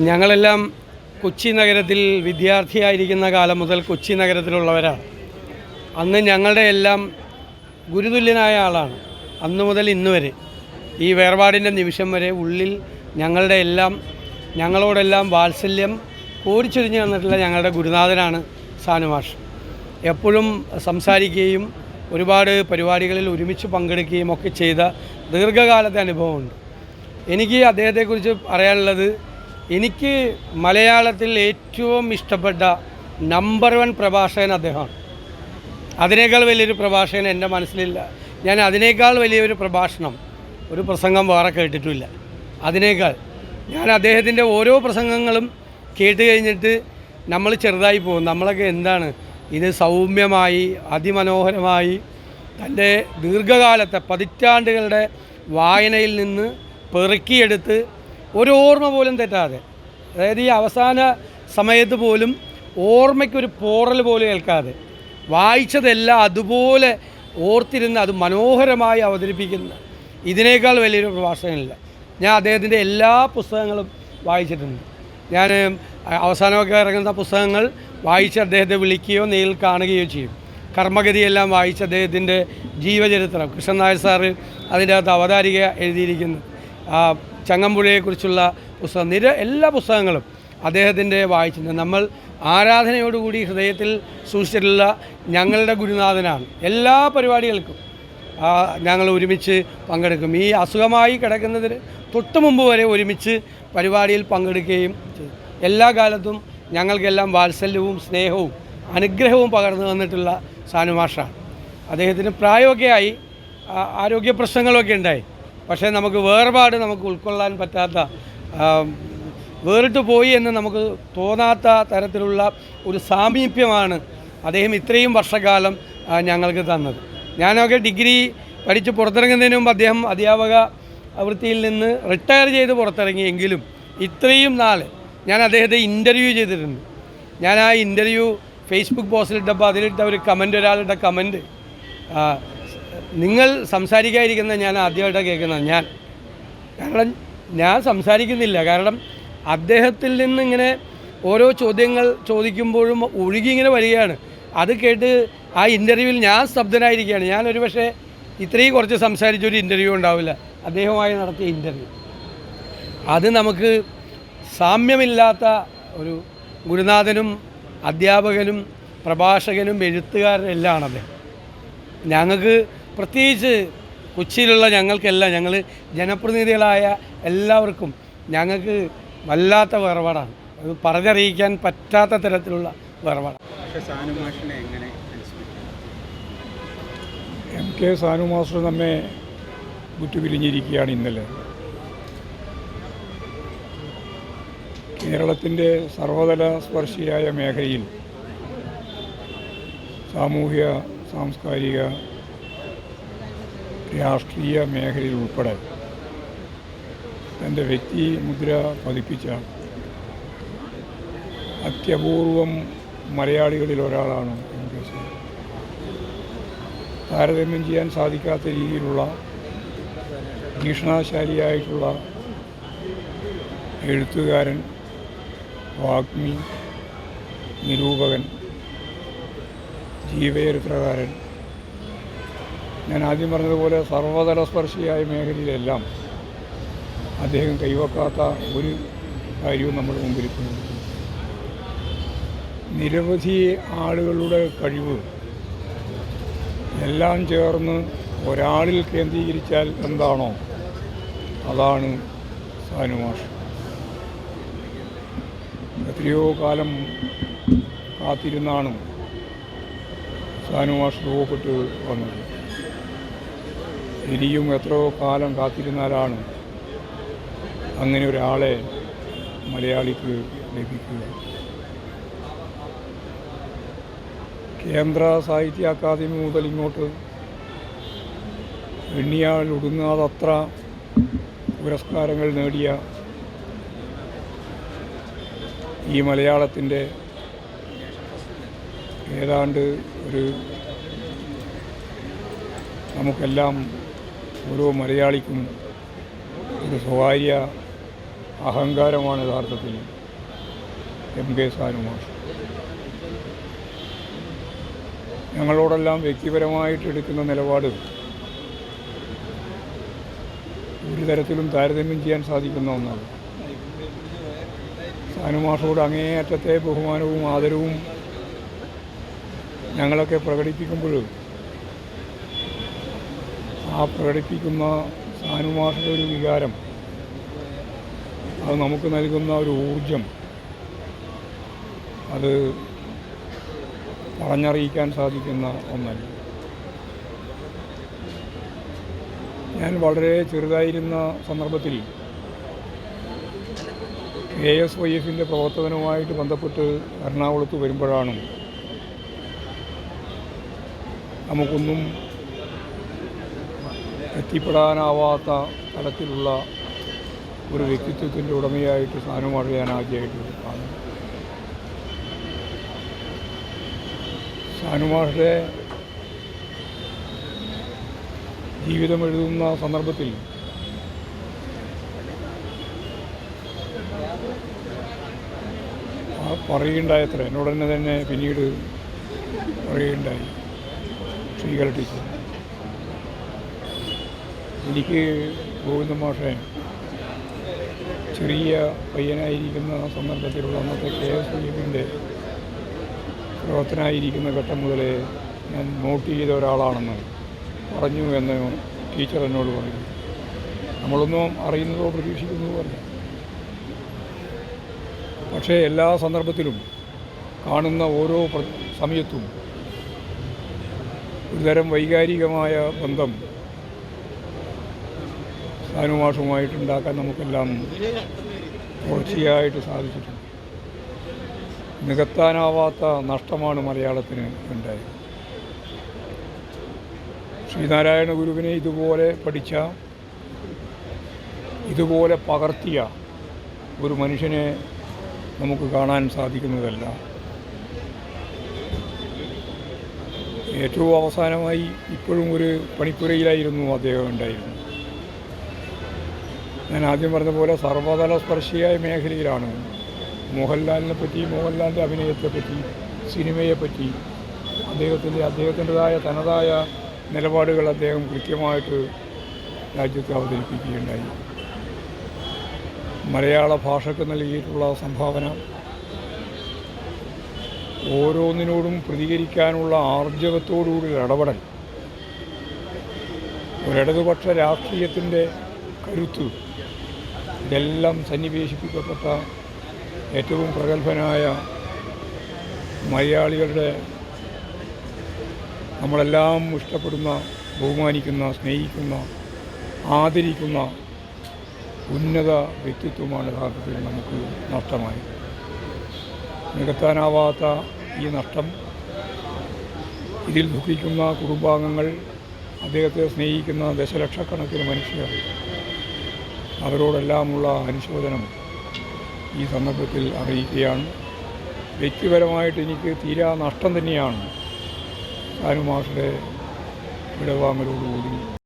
ഞങ്ങളെല്ലാം കൊച്ചി നഗരത്തിൽ വിദ്യാർത്ഥിയായിരിക്കുന്ന കാലം മുതൽ കൊച്ചി നഗരത്തിലുള്ളവരാണ് അന്ന് ഞങ്ങളുടെ എല്ലാം ഗുരുതുല്യനായ ആളാണ്. അന്ന് മുതൽ ഇന്ന് വരെ. ഈ വേർപാടിന്റെ നിമിഷം വരെ ഉള്ളിൽ ഞങ്ങളുടെ എല്ലാം ഞങ്ങളോടെല്ലാം വാത്സല്യം കോരിച്ചൊരിഞ്ഞ് തന്നിട്ടുള്ള ഞങ്ങളുടെ ഗുരുനാഥനാണ് സാനുമാഷ്. എപ്പോഴും സംസാരിക്കുകയും ഒരുപാട് പരിപാടികളിൽ ഒരുമിച്ച് പങ്കെടുക്കുകയും ഒക്കെ ചെയ്ത ദീർഘകാലത്തെ അനുഭവമുണ്ട്. എനിക്ക് അദ്ദേഹത്തെക്കുറിച്ച് പറയാനുള്ളത് എനിക്ക് മലയാളത്തിൽ ഏറ്റവും ഇഷ്ടപ്പെട്ട നമ്പർ വൺ പ്രഭാഷകൻ അദ്ദേഹമാണ്. അതിനേക്കാൾ വലിയൊരു പ്രഭാഷകൻ എന്റെ മനസ്സിലില്ല. ഞാൻ അതിനേക്കാൾ വലിയൊരു പ്രഭാഷണം ഒരു പ്രസംഗം വേറെ കേട്ടിട്ടില്ല അതിനേക്കാൾ ഞാൻ അദ്ദേഹത്തിന്റെ ഓരോ പ്രസംഗങ്ങളും കേട്ട് കഴിഞ്ഞിട്ട് നമ്മൾ ചെറുതായി പോകും. നമ്മളൊക്കെ എന്താണ്? ഇത് സൗമ്യമായി അതിമനോഹരമായി തന്റെ ദീർഘകാലത്തെ പതിറ്റാണ്ടുകളുടെ വായനയിൽ നിന്ന് പെറുക്കിയെടുത്ത് ഒരു ഓർമ്മ പോലും തെറ്റാതെ. അതായത് ഈ അവസാന സമയത്ത് പോലും ഓർമ്മയ്ക്കൊരു പോറൽ പോലും ഏൽക്കാതെ. വായിച്ചതെല്ലാം അതുപോലെ ഓർത്തിരുന്ന് അത് മനോഹരമായി അവതരിപ്പിക്കുന്ന. ഇതിനേക്കാൾ വലിയൊരു പ്രഭാഷകനില്ല. ഞാൻ അദ്ദേഹത്തിന്റെ എല്ലാ പുസ്തകങ്ങളും വായിച്ചിട്ടുണ്ട്. ഞാൻ അവസാനമൊക്കെ ഇറങ്ങുന്ന പുസ്തകങ്ങൾ വായിച്ച് അദ്ദേഹത്തെ വിളിക്കുകയോ നേരിൽ കാണുകയോ ചെയ്യും. കർമ്മഗതിയെല്ലാം വായിച്ച് അദ്ദേഹത്തിന്റെ ജീവചരിത്രം കൃഷ്ണൻ നായർ സാറ് അതിന്റെ അകത്ത് അവതാരിക എഴുതിയിരിക്കുന്നു ചങ്ങമ്പുഴയെക്കുറിച്ചുള്ള പുസ്തകം. നിര എല്ലാ പുസ്തകങ്ങളും അദ്ദേഹത്തിന്റെ വായിച്ചിട്ടുണ്ട്. നമ്മൾ ആരാധനയോടുകൂടി ഹൃദയത്തിൽ സൂക്ഷിച്ചിട്ടുള്ള ഞങ്ങളുടെ ഗുരുനാഥനാണ്. എല്ലാ പരിപാടികൾക്കും ഞങ്ങൾ ഒരുമിച്ച് പങ്കെടുക്കും. ഈ അസുഖമായി കിടക്കുന്നതിന് തൊട്ട് മുമ്പ് വരെ ഒരുമിച്ച് പരിപാടിയിൽ പങ്കെടുക്കുകയും ചെയ്തു. എല്ലാ കാലത്തും ഞങ്ങൾക്കെല്ലാം വാത്സല്യവും സ്നേഹവും അനുഗ്രഹവും പകർന്നു തന്നിട്ടുള്ള സാനുമാഷാണ്. അദ്ദേഹത്തിന് പ്രായമൊക്കെ ആയി ആ, ആരോഗ്യ പ്രശ്നങ്ങളൊക്കെ ഉണ്ടായി. പക്ഷേ നമുക്ക് വേർപാട് നമുക്ക് ഉൾക്കൊള്ളാൻ പറ്റാത്ത വേറിട്ട് പോയി എന്ന് നമുക്ക് തോന്നാത്ത തരത്തിലുള്ള ഒരു സാമീപ്യമാണ് അദ്ദേഹം ഇത്രയും വർഷക്കാലം ഞങ്ങൾക്ക് തന്നത്. ഞാനൊക്കെ ഡിഗ്രി പഠിച്ച് പുറത്തിറങ്ങുന്നതിന് മുമ്പ് അദ്ദേഹം അധ്യാപക വൃത്തിയിൽ നിന്ന് റിട്ടയർ ചെയ്ത് പുറത്തിറങ്ങിയെങ്കിലും ഇത്രയും നാൾ ഞാൻ അദ്ദേഹത്തെ ഇന്റർവ്യൂ ചെയ്തിട്ടുണ്ട്. ഞാൻ ആ ഇന്റർവ്യൂ ഫേസ്ബുക്ക് പോസ്റ്റിലിട്ടപ്പോൾ അതിലിട്ട ഒരു കമന്റ് ഒരാളുടെ കമന്റ് നിങ്ങൾ സംസാരിക്കാതിരിക്കുന്ന ഞാൻ ആദ്യമായിട്ടാണ് കേൾക്കുന്നത്. ഞാൻ കാരണം ഞാൻ സംസാരിക്കുന്നില്ല. കാരണം അദ്ദേഹത്തിൽ നിന്ന് ഇങ്ങനെ ഓരോ ചോദ്യങ്ങൾ ചോദിക്കുമ്പോഴും ഒഴുകി ഇങ്ങനെ വരികയാണ്. അത് കേട്ട് ആ ഇന്റർവ്യൂവിൽ ഞാൻ സ്തബ്ധനായിരിക്കുകയാണ്. ഞാൻ ഒരു പക്ഷേ ഇത്രയും കുറച്ച് സംസാരിച്ചൊരു ഇന്റർവ്യൂ ഉണ്ടാവില്ല. അദ്ദേഹവുമായി നടത്തിയ ഇന്റർവ്യൂ അത് നമുക്ക് സാമ്യമില്ലാത്ത ഒരു ഗുരുനാഥനും അധ്യാപകനും പ്രഭാഷകനും എഴുത്തുകാരനും എല്ലാം ആണ് അദ്ദേഹം. ഞങ്ങൾക്ക് പ്രത്യേകിച്ച് കൊച്ചിയിലുള്ള ഞങ്ങൾക്കെല്ലാം ഞങ്ങൾ ജനപ്രതിനിധികളായ എല്ലാവർക്കും ഞങ്ങൾക്ക് വല്ലാത്ത വേർപാടാണ്. അത് പറഞ്ഞറിയിക്കാൻ പറ്റാത്ത തരത്തിലുള്ള വേർപാടാണ്. എം കെ സാനു മാസ്റ്റർ നമ്മെ വിട്ടുപിരിഞ്ഞിരിക്കുകയാണ് ഇന്നലെ. കേരളത്തിന്റെ സർവതല സ്പർശിയായ മേഖലയിൽ സാമൂഹ്യ സാംസ്കാരിക രാഷ്ട്രീയ മേഖലയിൽ ഉൾപ്പെടെ തന്റെ വ്യക്തി മുദ്ര പതിപ്പിച്ച അത്യപൂർവം മലയാളികളിൽ ഒരാളാണ് താരതമ്യം ചെയ്യാൻ സാധിക്കാത്ത രീതിയിലുള്ള ഭീഷണാശാലിയായിട്ടുള്ള എഴുത്തുകാരൻ വാഗ്മി നിരൂപകൻ ജീവചരിത്രകാരൻ ഞാൻ ആദ്യം പറഞ്ഞതുപോലെ സർവതലസ്പർശിയായ മേഖലയിലെല്ലാം അദ്ദേഹം കൈവക്കാത്ത ഒരു കാര്യവും നമ്മൾ ഇപ്പോൾ നിരവധി ആളുകളുടെ കഴിവ് എല്ലാം ചേർന്ന് ഒരാളിൽ കേന്ദ്രീകരിച്ചാൽ എന്താണോ അതാണ് സാനുമാഷ് എത്രയോ കാലം കാത്തിരുന്നാണ് സാനുമാഷ് രൂപപ്പെട്ട് വന്നത്. ഇനിയും എത്രയോ കാലം കാത്തിരുന്നാലാണ് അങ്ങനെ ഒരാളെ മലയാളിക്ക് ലഭിക്കുക. കേന്ദ്ര സാഹിത്യ അക്കാദമി മുതൽ ഇങ്ങോട്ട് എണ്ണിയാൽ ഒടുങ്ങാതത്ര പുരസ്കാരങ്ങൾ നേടിയ ഈ മലയാളത്തിന്റെ ഏതാണ്ട് ഒരു നമുക്കെല്ലാം ഓരോ മലയാളിക്കും ഒരു സ്വകാര്യ അഹങ്കാരമാണ് യഥാർത്ഥത്തിൽ എം കെ സാനുമാഷ് ഞങ്ങളോടെല്ലാം വ്യക്തിപരമായിട്ട് എടുക്കുന്ന നിലപാട് ഒരു തരത്തിലും താരതമ്യം ചെയ്യാൻ സാധിക്കുന്ന ഒന്നാണ്. സാനുമാഷോട് അങ്ങേയറ്റത്തെ ബഹുമാനവും ആദരവും ഞങ്ങളൊക്കെ പ്രകടിപ്പിക്കുമ്പോൾ ആ പ്രകടിപ്പിക്കുന്ന സാനുമാസിക ഒരു വികാരം അത് നമുക്ക് നൽകുന്ന ഒരു ഊർജം അത് പറഞ്ഞറിയിക്കാൻ സാധിക്കുന്ന ഒന്നല്ല. ഞാൻ വളരെ ചെറുതായിരുന്ന സന്ദർഭത്തിൽ എ എസ് വൈ എഫിന്റെ പ്രവർത്തനവുമായിട്ട് ബന്ധപ്പെട്ട് എറണാകുളത്ത് വരുമ്പോഴാണ് നമുക്കൊന്നും എത്തിപ്പെടാനാവാത്ത തലത്തിലുള്ള ഒരു വ്യക്തിത്വത്തിന്റെ ഉടമയായിട്ട് സാധനം ഞാൻ ആദ്യമായിട്ട് കാണുന്നത് ജീവിതം എഴുതുന്ന സന്ദർഭത്തിൽ പറയുകയുണ്ടായത്ര എന്നോടന്നെ എന്നോട് തന്നെ പിന്നീട് പറയുകയുണ്ടായി. ശ്രീകല ടീച്ചർ. എനിക്ക് ഗോവിന്ദ മാഷെ ചെറിയ പയ്യനായിരിക്കുന്ന സന്ദർഭത്തിലുള്ള അന്നത്തെ കെ എസ് എഫിന്റെ പ്രവർത്തനായിരിക്കുന്ന ഘട്ടം മുതലേ ഞാൻ നോട്ട് ചെയ്ത ഒരാളാണെന്ന് പറഞ്ഞു എന്ന് ടീച്ചർ എന്നോട് പറഞ്ഞു. നമ്മളൊന്നും അറിയുന്നതോ പ്രതീക്ഷിക്കുന്നതോ അല്ല. പക്ഷേ എല്ലാ സന്ദർഭത്തിലും കാണുന്ന ഓരോ സമയത്തും ഒരുതരം വൈകാരികമായ ബന്ധം സാനുമാഷുമായിട്ടുണ്ടാക്കാൻ നമുക്കെല്ലാം തുടർച്ചയായിട്ട് സാധിച്ചിട്ടുണ്ട്. നികത്താനാവാത്ത നഷ്ടമാണ് മലയാളത്തിന് ഉണ്ടായത്. ശ്രീനാരായണ ഗുരുവിനെ ഇതുപോലെ പഠിച്ച ഇതുപോലെ പകർത്തിയ ഒരു മനുഷ്യനെ നമുക്ക് കാണാൻ സാധിക്കുന്നതല്ല. ഏറ്റവും അവസാനമായി ഇപ്പോഴും ഒരു പണിപ്പുരയിലായിരുന്നു അദ്ദേഹം ഉണ്ടായിരുന്നത്. ഞാൻ ആദ്യം പറഞ്ഞ പോലെ സർവതല സ്പർശിയായ മേഖലയിലാണ്. മോഹൻലാലിനെ പറ്റി മോഹൻലാലിന്റെ അഭിനയത്തെപ്പറ്റി സിനിമയെപ്പറ്റി അദ്ദേഹത്തിന്റെ അദ്ദേഹത്തിന്റെതായ തനതായ നിലപാടുകൾ അദ്ദേഹം കൃത്യമായിട്ട് രാജ്യത്ത് അവതരിപ്പിക്കുകയുണ്ടായി. മലയാള ഭാഷയ്ക്ക് നൽകിയിട്ടുള്ള സംഭാവന ഓരോന്നിനോടും പ്രതികരിക്കാനുള്ള ആർജവത്തോടുകൂടി ഇടപെടൽ ഒരിടതുപക്ഷ രാഷ്ട്രീയത്തിന്റെ കരുത്ത്. ഇതെല്ലാം സന്നിവേശിപ്പിക്കപ്പെട്ട ഏറ്റവും പ്രഗത്ഭനായ മലയാളികളുടെ നമ്മളെല്ലാം ഇഷ്ടപ്പെടുന്ന ബഹുമാനിക്കുന്ന സ്നേഹിക്കുന്ന ആദരിക്കുന്ന ഉന്നത വ്യക്തിത്വമാണ് യഥാർത്ഥത്തിൽ നമുക്ക് നഷ്ടമായത്. നികത്താനാവാത്ത ഈ നഷ്ടം ഇതിൽ ദുഃഖിക്കുന്ന കുടുംബാംഗങ്ങൾ അദ്ദേഹത്തെ സ്നേഹിക്കുന്ന ദശലക്ഷക്കണക്കിന് മനുഷ്യർ അവരോടെല്ലാമുള്ള അനുശോചനം ഈ സന്ദർഭത്തിൽ അറിയിക്കുകയാണ്. വ്യക്തിപരമായിട്ട് എനിക്ക് തീരാ നഷ്ടം തന്നെയാണ്. താനുമാഷുടെ വിടവാങ്ങലോടുകൂടി.